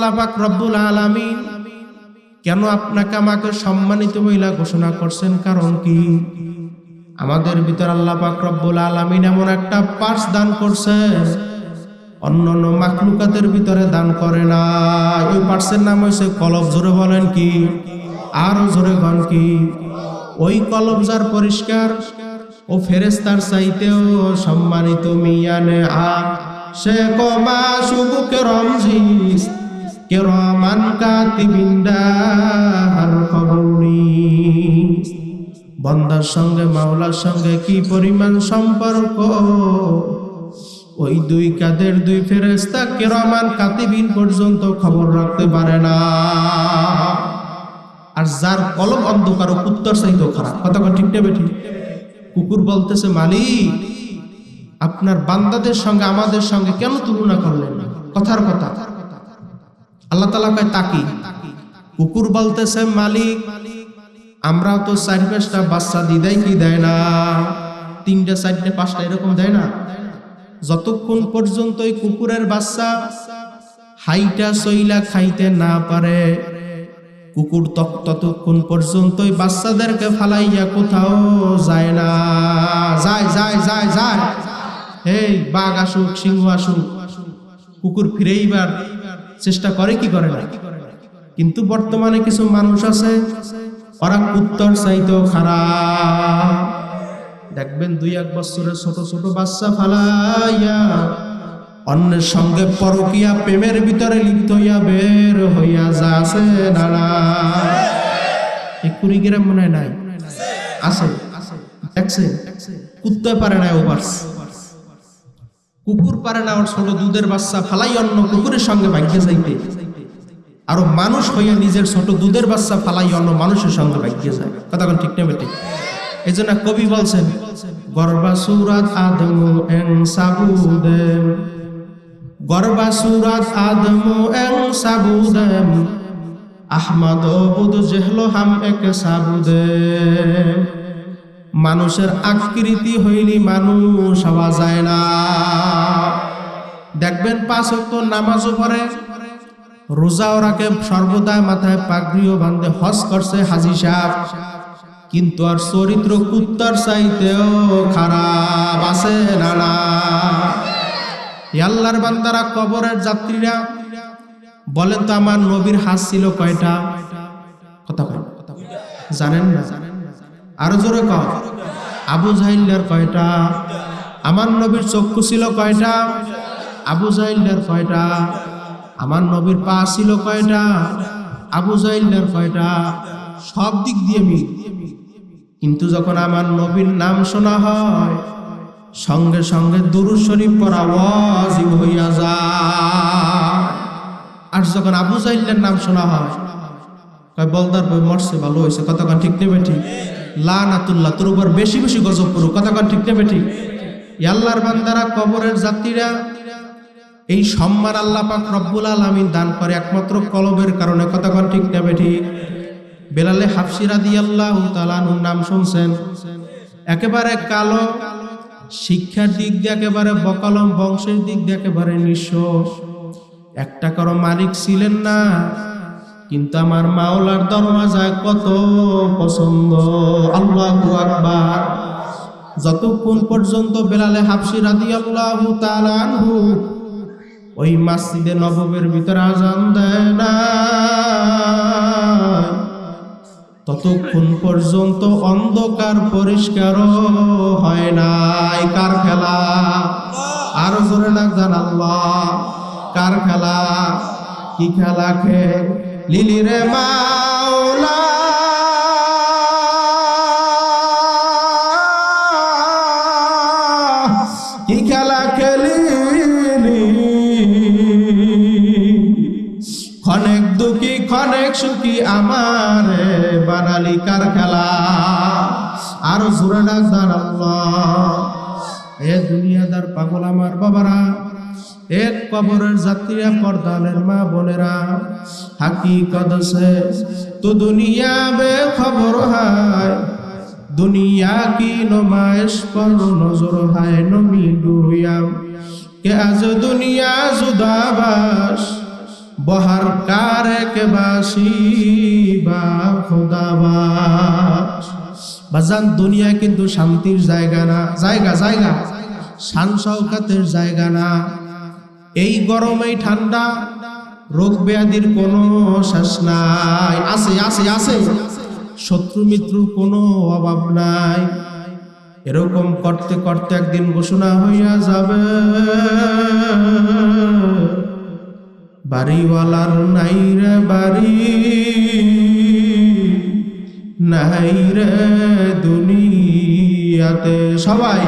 আল্লাহ পাক রব্বুল আলামিন কেন আপনাকে আমাকে সম্মানিত মহিলা ঘোষণা করছেন? কারণ কি? আমাদের ভিতর আল্লাহ পাক রব্বুল আলামিন এমন একটা পার্স দান করছে, অন্য অন্য মাখলুকাতের ভিতরে দান করে না। ওই পার্সের নাম হয়েছে কলব। জোরে বলেন কি? আরও জোরে গন কি? ওই কলব যার পরিষ্কার ও ফেরেস্তার চাইতেও সম্মানিত মিয়ানে আ। সে কমা সুবুকে রমজিস কেরমান কাতিবিন্দা খবরনি বন্দার সঙ্গে, মাওলার সঙ্গে কি পরিমাণ সম্পর্ক? ওই দুই কাদের দুই ফেরেস্তা কেরমান কাতিবিন পর্যন্ত খবর রাখতে পারে না। আর যার কলম অন্ধকার উত্তর চাইতেও খারাপ। কথা ঠিক নেবে ঠিক? কুকুর বলতেছে, মালিক, আপনার বান্দাদের সঙ্গে, আমাদের সঙ্গে কেন তুলনা করলেন কথার কথা। আল্লাহ তালা কয় তাকি কুকুর বলতেছে, মালিক আমরা তো চার পাঁচটা বাচ্চা দি দেয় কি দেয় না? তিনটা, চারটে, পাঁচটা এরকম দেয় না? যতক্ষণ পর্যন্ত ওই কুকুরের বাচ্চা হাইটা, সইলা খাইতে না পারে, কুকুর তক, ততক্ষণ পর্যন্ত ওই বাচ্চাদেরকে ফালাইয়া কোথাও যায় না। যায় যায় যায় যায়। এই বাঘ আসুক, সিংহ আসুক, কুকুর ফিরেইবার চেষ্টা করে কি করে কিন্তু বর্তমানে কিছু মানুষ আছে, ওরা কুত্তর চাইতেও খারাপ। দেখবেন দুই এক বছরের ছোট ছোট বাচ্চা ফালাইয়া অন্যের সঙ্গে পরকিয়া প্রেমের ভিতরে লিপ্ত হইয়া বের হইয়া যাচ্ছে নানা এই কুড়িগ্রাম মনে হয় নাই? আছে। দেখছে? কুত্তে পারে না ওভার্স কুকুর পারে না, ওর ছোট দুধের বাচ্চা ফালাই অন্য কুকুরের সঙ্গে ভাগ্যে যাইতে আরও মানুষ হইয়া নিজের ছোট দুধের বাচ্চা ফালাই অন্য মানুষের সঙ্গে ভাগ্যে যায়। কথা ঠিক নেবে ঠিক এই জন্য কবি বলছেন, গর্বা সুরাত আদম এং সাবুদেম গর্বা সুরাত আদম এং সাবুদেম আহমদ বুদ জেহলো হাম এক সাবুদেম মানুষের আকৃতি হইলি মানুষ, হওয়া যায় না। দেখবেন পাঁচ অক্ট নামাজও পড়ে, রোজাও রাখে, সর্বদা মাথায় পাগড়িও বান্ধে হজ করছে হাজি সাহেব। কিন্তু আর চরিত্র কুত্তার চাইতেও খারাপ আছে নানা আল্লাহর বান্দারা, কবরের যাত্রীরা, বলেন তো আমার নবীর হাত ছিল কয়টা? কথা কয়। জানেন না? আরও জোরে কয় আবু জাহিল্লার কয়টা? আমার নবীর চক্ষু ছিল কয়টা? আবু জাহিল্লার কয়টা? আমার নবীর পা ছিল কয়টা? আবু জাহিল্লার কয়টা? সব দিক দিয়ে মিল। কিন্তু যখন আমার নবীর নাম শোনা হয়, সঙ্গে সঙ্গে দুরু শরীফ পড়া ওয়াজিব হইয়া যায়। আর যখন আবু জাহিল্লার নাম শোনা হয় বলদার বই মরছে, ভালো হয়েছে কতক্ষণ ঠিক নেবে ঠিক? লানাতুল্লাহ, তোর উপর বেশি বেশি গজব করু কতক্ষণ ঠিক নেবে ঠিক আল্লাহর বান্দারা, কবরের যাত্রীরা, এই সম্মান আল্লাহ পাক রব্বুল আলামিন দান করে একমাত্র কলবের কারণে। কথা কতক্ষণ ঠিক নেবে ঠিক বেলালে হাফসিরা দি আল্লাহ তালানুর নাম শুনছেন। একেবারে কালো, শিক্ষার দিক দিয়ে একেবারে বকালম, বংশের দিক দিয়ে একেবারে নিঃস্ব। একটা কারও মালিক ছিলেন না কিন্তু আমার মাওলার দরওয়াজায় কত পছন্দ। আল্লাহ আকবার। যতক্ষণ পর্যন্ত বেলালে হাফসি রাদি আল্লাহ তালানহু ওই মাসজিদে নববের ভিতরে আজান দেয় না। ততক্ষণ পর্যন্ত অন্ধকার পরিষ্কার হয় নাই কার খেলা আরও জোরে লাগজান আল্লাহ কার খেলা কি খেলা খে লিলি রে মাওলা। কি খেলা খেলিলি? ক্ষণেক দুঃখী ক্ষণেক সুখী আমার বানালি কার খেলা? আরও জোরে ডাক আল্লাহ এ দুনিয়াদার পাগল আমার বাবারা। এক কবরের যাত্রীরা পর্দানের মা বোনেরা, হাকিকত সে, তো দুনিয়া বে খবর হায়, দুনিয়া কি নমায়েশ পর নজর হায় নমি দুয়াম কে আজ দুনিয়া জুদাবাস, বহার কারেক বাসি বা খোদাবাস? বাজান, দুনিয়া কিন্তু শান্তির জায়গা না, জায়গা জায়গা, শান শৌকাতের জায়গা না। এই গরমেই ঠান্ডা, রোগ ব্যাধির কোনো শেষ নাই। আছে আছে আছে। শত্রু মিত্রুর কোনো অভাব নাই। এরকম করতে করতে একদিন ঘোষণা হইয়া যাবে। বাড়িওয়ালার নাই রে বাড়ি, নাই রে দুনিয়াতে। সবাই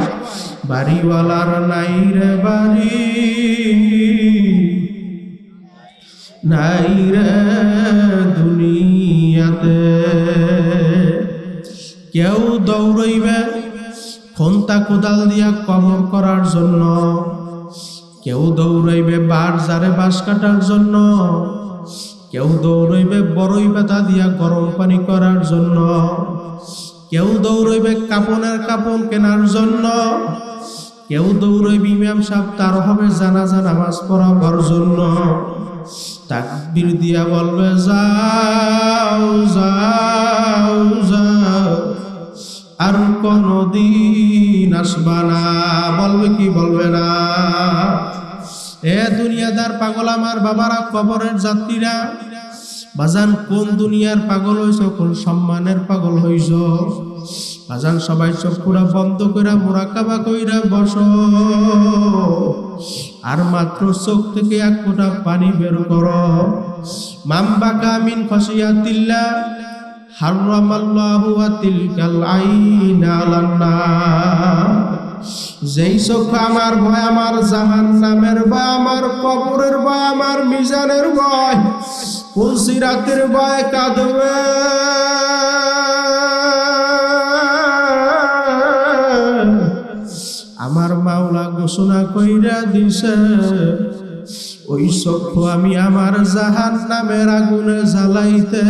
বাড়িওয়ালার নাই রে বাড়ি। নাই রে দুনিয়াতে। কেউ দৌড়ইবে খন্তা কোদাল দিয়া কবর করার জন্য। কেউ দৌড়াইবে বার জারে বাঁশ কাটার জন্য। কেউ দৌড়াইবে বড়ই বেতা দিয়া গরম পানি করার জন্য। কেউ দৌড়াইবে কাপনের কাপন কেনার জন্য। কেউ দৌড়াইবে ইমাম সাহেব, তার হবে জানাজা, নামাজ পড়াবার জন্য। তাকবীর দিয়া বলবে, যাও যাও যাও। আর কোনদিন আসবা না। বলবে কি বলবে না। এ দুনিয়াদার পাগল আমার বাবারা, কবরের যাত্রীরা। বাজান, কোন দুনিয়ার পাগল হইছ, কোন সম্মানের পাগল হইছ? বাজান সবাই চোখ পুরা বন্ধ কইরা মোরাকাবা কইরা বস। আর মাত্র চোখ থেকে এক ফোঁটা পানি বের কর। মাম্বাকা মিন খসিয়াতিল্লা হারামাল্লাহু তিলকাল আইনা লান্না যেই চোখ আমার ভয়, আমার জাহান নামের ভয়, আমার কবরের ভয়, আমার মিজানের ভয় পুলসি রাতের ভয় কাঁদবে। মাওলা ঘোষণা কইরা দিছে, ওই চক্ষু আমি আমার জাহান নামের আগুনে জ্বালাইতে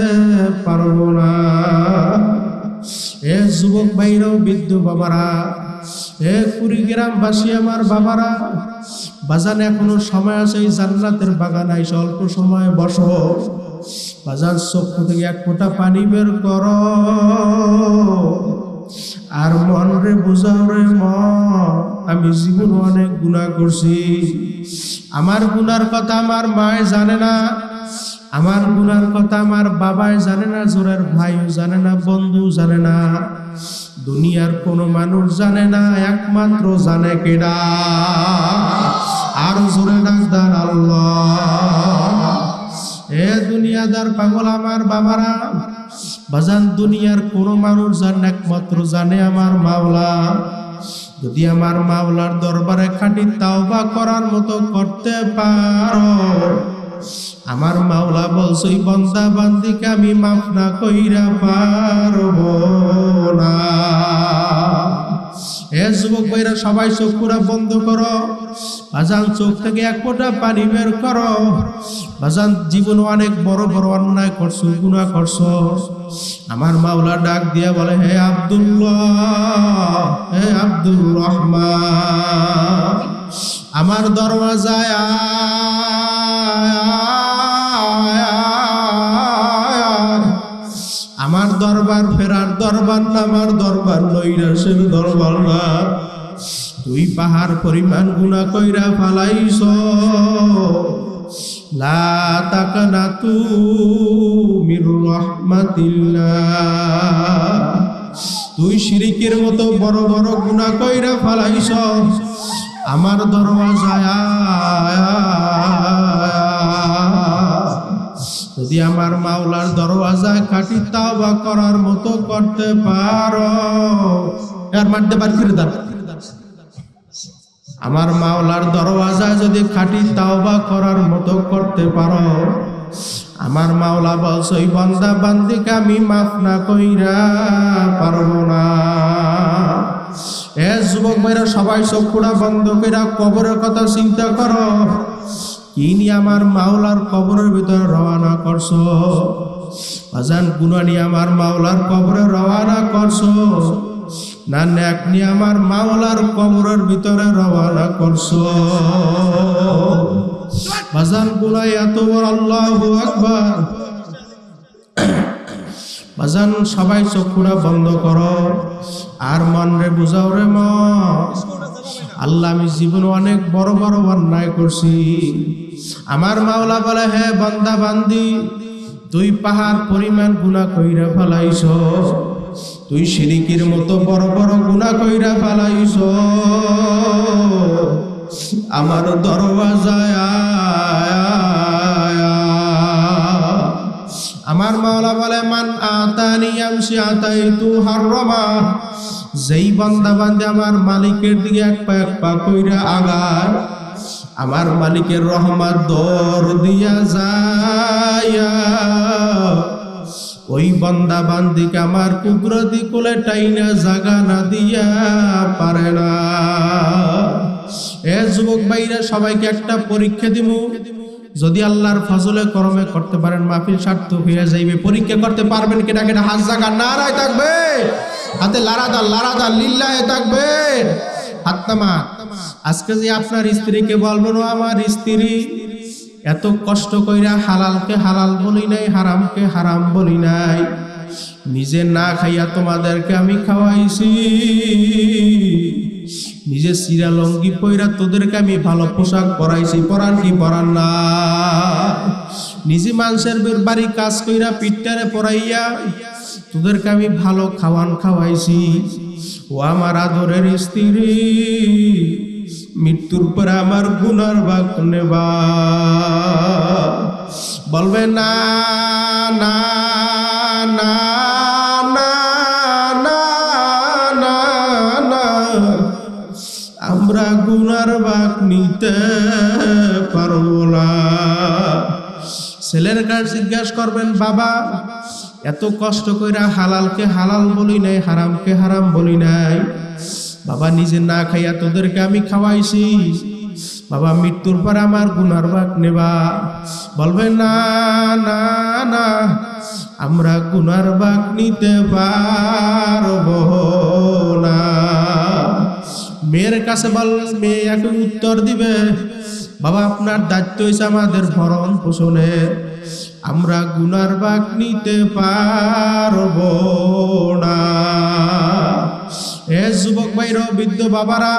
পারব না। এ যুবক ভাইরাও বৃদ্ধ বাবারা, এ কুড়িগ্রামবাসী আমার বাবারা, বাজান এখনও সময় আছে এই জান্নাতের বাগান আইসে অল্প সময় বসো। বাজান চক্ষু থেকে এক ফোঁটা পানি বের কর। আর মন রে বুঝাও রে মন আমি জীবন অনেক গুণা করছি। আমার গুনার কথা আমার মায় জানে না, আমার গুনার কথা আমার বাবাই জানে না, জোরের ভাইও জানে না বন্ধু জানে না। দুনিয়ার কোনো মানুষ জানে না, একমাত্র জানে কেডা। আর জোরে ডাকদার আল্লাহ। এ দুনিয়াদার পাগল আমার বাবারা বাজান দুনিয়ার কোনো মানুষ জানে একমাত্র জানে আমার মাওলা। যদি আমার মাওলার দরবারে খাটি তাওবা করার মতো করতে পারো, আমার মাওলা বলছে বন্দা বান্দিকে আমি মাফ না কইরা পারব না। এ যুবক ভাইরা সবাই চোখ পুরা বন্ধ করো বাজান চোখ থেকে এক ফোঁটা পানি বের করো বাজান জীবন অনেক বড় বড় অন্যায় করছ গুণা করছ আমার মাওলা ডাক দিয়া বলে হে আব্দুল্লাহ হে আব্দুর রহমান আমার দরওয়াজায়। আমার দরবার ফেরার দরবার আমার দরবার নৈরাসের দরবার না। তুই পাহাড় পরিমাণ গুণা কইরা ফালাইছ। লা তাকানা তু মির রহমাতিল্লাহ। তুই শিরিকের মতো বড় বড় গুণা কইরা ফালাইছ। আমার দরওয়াজায়। যদি আমার মাওলার দরওয়াজায় খাটি তাওবা করার মতো করতে পারো আর মারতে পারি ফিরে দাঁড় আমার মাওলার দরওয়াজা যদি খাটি তাওবা করার মতো করতে পারো, আমার মাওলা বলছে, ওই বান্দা, বান্দিকে আমি মাফ না কইরা পারব না। এ যুবক ভাইরা, সবাই চোখ পুরা বন্ধ কইরা কবরের কথা চিন্তা করো। নিয়ে আমার মাওলার কবরের ভিতরে রওনা করছ। আজান গুনানি আমার মাওলার কবরে রওনা করছ। না ন্যাক নিয়ে আমার মাওলার কবরের ভিতরে রওনা করছ। বাজান গুনাই এত বড় আল্লাহ আকবার। বাজান সবাই চক্ষুরা বন্ধ করো। আর মন রে বুঝাও রে মন। আল্লাহ, আমি জীবনে অনেক বড় বড় অন্যায় করছি। আমার মাওলা বলে, হে বান্দা, বান্দি তুই পাহাড় পরিমাণ গুণা কইরা ফেলাইছ। তুই সিরিকির মতো বড় বড় গুণা কইরা ফেলাইছ। আমার দরওয়াজায়। আমার মাওলা বলে, মান আতানি আমসি আতাইতু হাররামা। যেই বান্দা বান্দে আমার মালিকের দিকে এক পা এক পা কইরা আগার আমার মালিকের রহমত দর দিয়া যায়, ওই বান্দা বান্দিকে আমার কুকুরতি কোলে টাইনা জাগা না দিয়া পারে না। এ যুবক ভাইরা, সবাইকে একটা পরীক্ষা দিব যদি আল্লাহর ফজলে করমে করতে পারেন, মাহফিল সার্থক হয়ে যাইবে। পরীক্ষা করতে পারবেন কিনা কিনা হাত জাগা নারায় থাকবে। হাতে লারাদা লারাদা লিল্লায় থাকবে হাত আজকে যে আপনার স্ত্রীকে বলবেন আমার স্ত্রী, এত কষ্ট কইরা হালালকে হালাল বলি নাই, হারামকে হারাম বলি নাই। নিজে না খাইয়া তোমাদেরকে আমি খাওয়াইছি। নিজে সিরা লঙ্গি পইরা তোদেরকে আমি ভালো পোশাক পরাইছি, পরান কি পরান না? নিজে মানুষের বাড়ি কাজ কইরা পিঠটারে পরাইয়া তোদেরকে আমি ভালো খাওয়ান খাওয়াইছি। ও আমার আদরের স্ত্রী, মৃত্যুর পরে আমার গুনার বাক নেবা। বলবে না না না গুনার বাক নিতে পারব না। ছেলের কাছে জিজ্ঞাসা করবেন, বাবা, এত কষ্ট কইরা হালালকে হালাল বলি নাই, হারামকে হারাম বলি নাই। বাবা, নিজে না খাইয়া তোদেরকে আমি খাওয়াইছি। বাবা, মৃত্যুর পর আমার গুনার ভাগ নেবা। বলবে না না না, আমরা গুনার ভাগ নিতে পারব। মেয়ের কাছে বল, মেয়ে একটু উত্তর দিবে। বাবা, আপনার দায়িত্ব হয়েছে আমাদের ভরণ পোষণের আমরা গুনার ভাগ নিতে পারব না। এ যুবক ভাইরা, বৃদ্ধ বাবারা,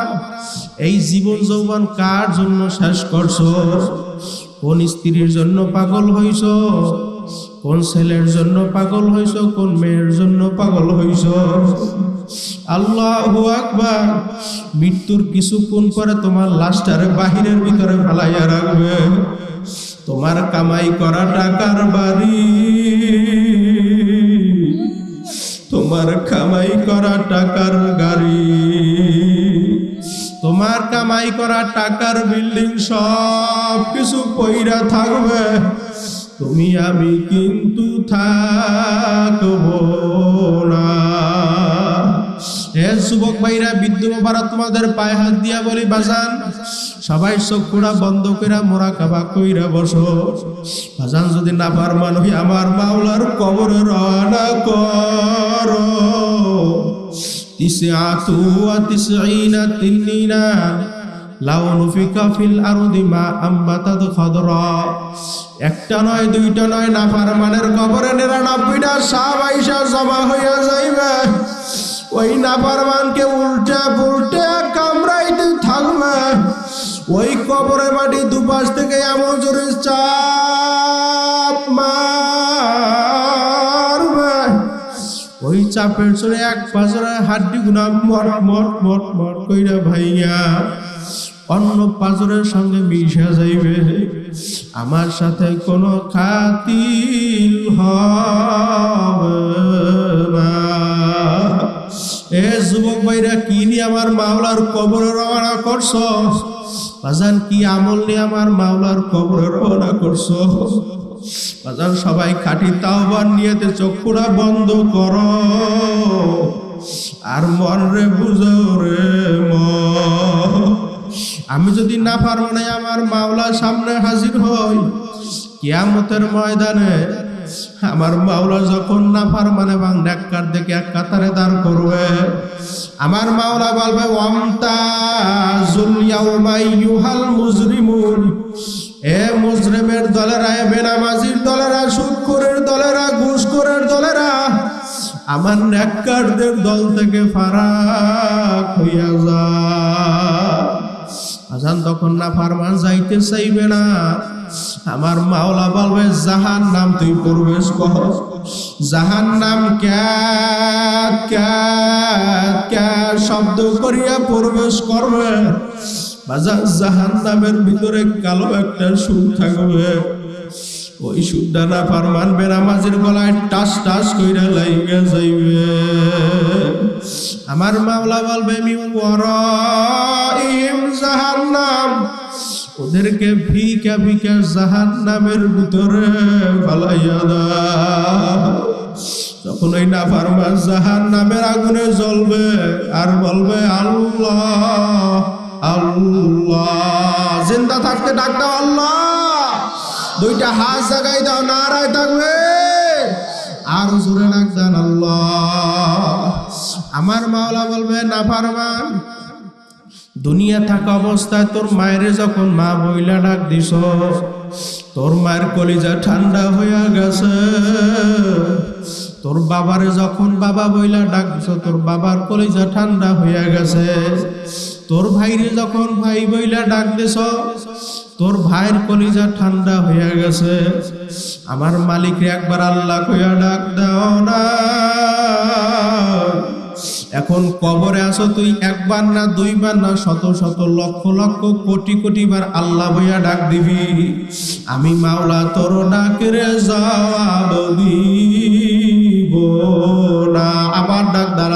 এই জীবন যৌবন কার জন্য শেষ করছ? কোন স্ত্রীর জন্য পাগল হইছ? কোন ছেলের জন্য পাগল হইছ, কোন মেয়ের জন্য পাগল হইছ? আল্লাহ আকবার। মৃত্যুর কিছুক্ষণ পরে তোমার লাশটারে বাহিরের ভিতরে ফেলাইয়া রাখবে। তোমার কামাই করা টাকার বাড়ি। তোমার কামাই করা টাকার গাড়ি। তোমার কামাই করা টাকার বিল্ডিং সব কিছু পইরা থাকবে। তুমি আমি কিন্তু থাকব না। এ যুবক ভাইরা বৃদ্ধ বাবারা তোমাদের পায়ে হাত দিয়া বলি, বাজান, সবাই চক্ষুরা বন্ধ কইরা মোরা কাবা কইরা বসো। বাজান, যদি না পারমান হই আমার মাওলার কবরে রওনা করো। তিসআতু ওয়া তিসঈনা তিন্নিনা লাউ নুফিকা ফিল আরদি মা আম্বাতাদ খাদরা। একটা নয়, দুইটা নয় না পারমানের কবরে নিরানব্বইটা সাপ আইসা জমা হইয়া যাইবে। ওই নাফারমানকে উল্টা পুল্টে কামড়াইতে থাকবে। ওই কবরে মাটি দুপাশ থেকে এমন জোরে চাপ মারবে। ওই চাপের চড়ে এক পাঁচরে হাড্ডি গুনা মট মট মট মট কইরা ভাইয়া অন্য পাঁচরের সঙ্গে মিশা যাইবে। আমার সাথে কোনো খাতিল না। এ যুবক ভাইরা, কি নিয়ে আমার মাওলার কবরে রওনা করছ? বাজান, কি আমল নিয়ে আমার মাওলার কবরে রওনা করছ? বাজান, সবাই খাটি তাওবার নিয়েতে চক্ষুরা বন্ধ করো। আর মন রে বুঝো রে মন। আমি যদি না পারব না, আমার মাওলার সামনে হাজির হই। কিয়ামতের ময়দানে আমার মাওলা যখন না পার মানে বাং ডাক্কার দেখে এক কাতারে দাঁড় করবে, আমার মাওলা বলবে ওয়ামতা জুল ইয়াউমাই ইউহাল মুজরিমুন। এ মুসলিমের দলেরা, এ বেনামাজির দলেরা সুক্ষরের দলেরা, ঘুষখোরের দলেরা, আমার নেককারদের দল থেকে ফারাক হইয়া যা আজান তখন না ফারমান যাইতে চাইবে না। আমার মাওলা বলবে জাহান নাম তুই প্রবেশ কর। জাহান নাম ক্যা ক্যা ক্যা শব্দ করিয়া প্রবেশ করবে। বাজার জাহান নামের ভিতরে কালো একটা সুর থাকবে। ওই না ফারমান বেনামাজির গলায় টাস টাস কইরা লাইগা যাইবে। আমার মাওলা বলবে জাহান্নাম। ওদেরকে ভিকা ভিকা জাহান্নামের ভিতরে ফালাইয়া দাও। ওই না ফারমান জাহান নামের আগুনে জ্বলবে, আর বলবে, আল্লাহ আল্লাহ। জিন্দা থাকতে ডাক দাও, আল্লাহ। হাত জাগাই দাও, নারায় থাকবে আর জোরে ডাক দেন আল্লাহ। আমার মাওলা বলবে, না ফারমান, দুনিয়া থাকা অবস্থায় তোর মায়ের যখন মা বইলা ডাক দিস তোর মায়ের কলিজা ঠান্ডা হইয়া গেছে। তোর বাবারে যখন বাবা বইলা ডাক দিস তোর বাবার কলিজা ঠান্ডা হইয়া গেছে। তোর ভাইরে যখন ভাই বইলা ডাক দিস তোর ভাইয়ের কলিজা ঠান্ডা হইয়া গেছে। আমার মালিকরে একবার আল্লাহ কইয়া ডাক দাও না। এখন কবরে আসো তুই একবার না দুইবার না শত শত লক্ষ লক্ষ কোটি কোটি বার আল্লাহ ভাইয়া ডাক দিবি। আমি মাওলা তোর ডাকের জবাব দিব না। আবার ডাক দান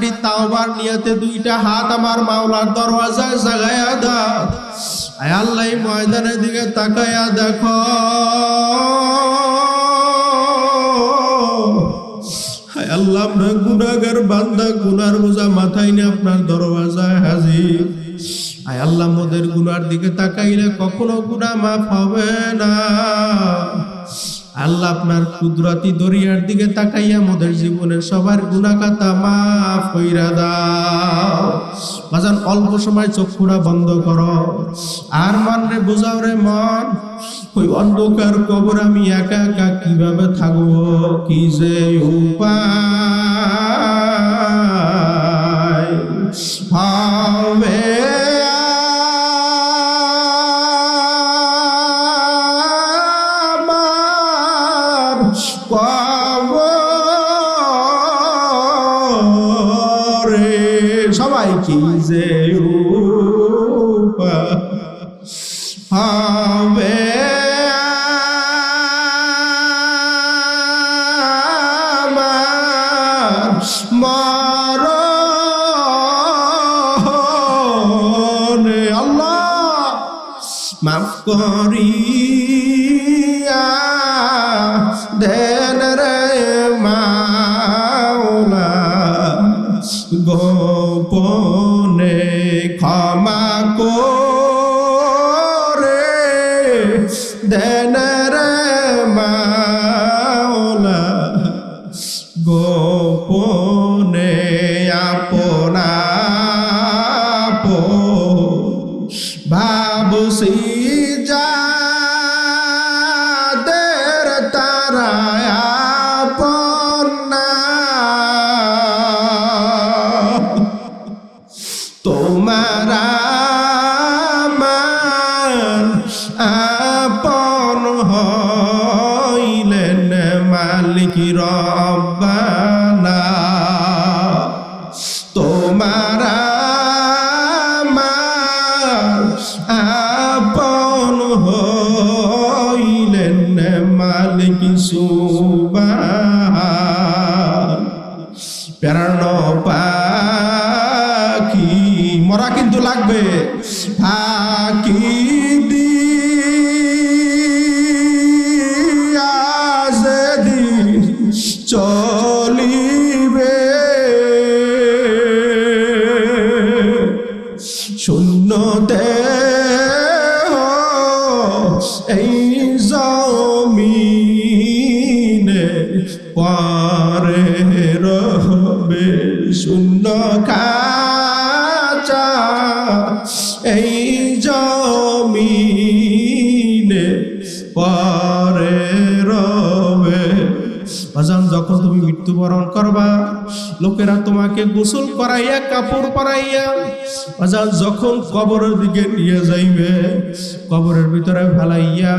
খাটি তাওবার নিয়াতে দুইটা হাত আমার মাওলার দরওয়াজায় জাগায়া দা। আয় আল্লাহ ময়দানের দিকে তাকায়া দেখো। আল্লাহ বোঝা মাথায় নিয়ে আপনার দরওয়াজায় আয় আল্লাহ মোদের গুনার দিকে তাকাইলে কখনো গুনা মাফ হবে না। আল্লাহ আপনার কুদরতি দরিয়ার দিকে তাকাইয়া মোদের জীবনের সবার গুণাকাতা মাফ কইরা দাও। বাজান, অল্প সময় চক্ষুরা বন্ধ করো। আর মন রে বোঝাও রে মন, ওই অন্ধকার কবর আমি একা একা কীভাবে থাকব, কি যে উপায়? হবে মরা কিন্তু লাগবে। ফাঁকি মৃত্যুবরণ করবা। লোকেরা তোমাকে গোসল করাইয়া, কাপড় পরাইয়া যখন কবরের দিকে নিয়ে যাইবে, কবরের ভিতরে ফেলাইয়া,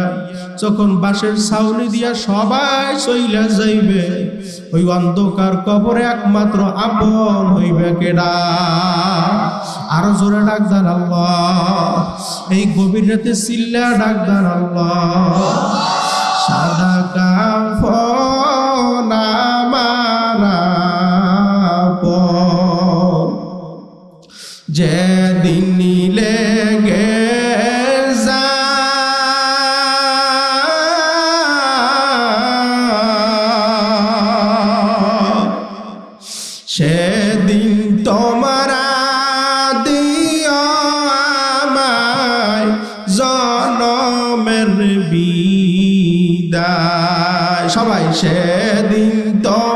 যখন বাঁশের ছাউনি দিয়া সবাই চইলা যাইবে, ওই অন্ধকার কবরে একমাত্র আপন হইবে কেডা? আরও জোরে ডাকদান আল্লাহ। এই গভীর রাতে চিল্লা ডাকদান আল্লাহ। সাদা আমার সেদিন তোমারা দিও আমায় জনমের বিদায়। সবাই সেদিন তোমরা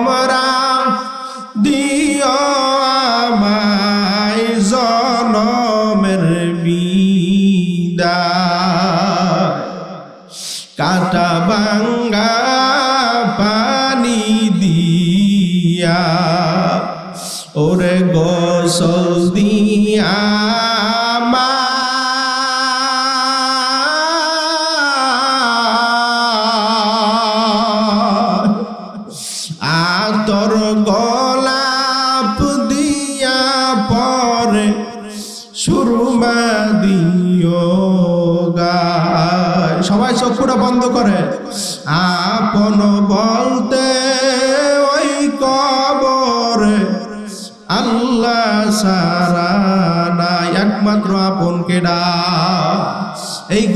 আমার আতর গলাপ দিয়া পরে সুরমা দিও সবাই চক্ষুটা বন্ধ করে। আপন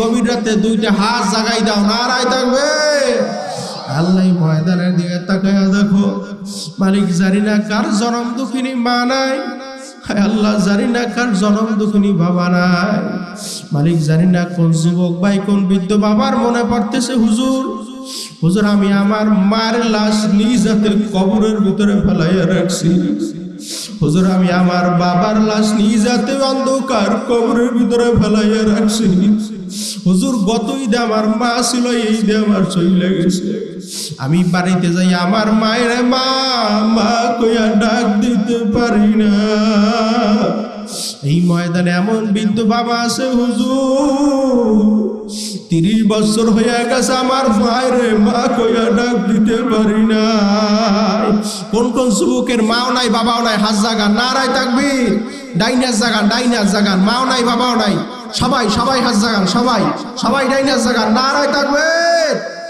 গভীর রাতে দুইটা হাত জাগাই দাও, নারায় থাকবে। আল্লাহ ময়দানের দিকে তাকায়া দেখো। মালিক জানি না কার জনম দুঃখিনী মা নাই। আল্লাহ, জানি না কার জনম দুঃখিনী বাবা নাই। মালিক জানি না কোন যুবক ভাই, কোন বৃদ্ধ বাবার মনে পড়তেছে, হুজুর। হুজুর, আমি আমার মার লাশ নিজ হাতে কবরের ভিতরে ফেলাইয়া রাখছি। হুজুর, আমি আমার বাবার লাশ নিয়ে যাতে অন্ধকার কবরের ভিতরে ফেলাইয়া রাখছি। হুজুর গত ঈদে আমার মা ছিল, এই ঈদে আমার চলে গেছে। আমি বাড়িতে যাই, আমার মায়ের মা মা কইয়া ডাক দিতে পারি না। এই ময়দানে এমন বৃদ্ধ বাবা আছে, হুজুর। তিরিশ বছর হয়ে গেছে আমার মায়ের মা কইয়া ডাক দিতে পারি না কোন কোন যুবকের মাও নাই, বাবাও নাই, হাত জাগান, নারায় থাকবি ডাইনার জাগান ডাইনার জাগান, মাও নাই, বাবাও নাই। সবাই সবাই হাত জাগান, সবাই সবাই ডাইনার জাগান, নারায় থাকবে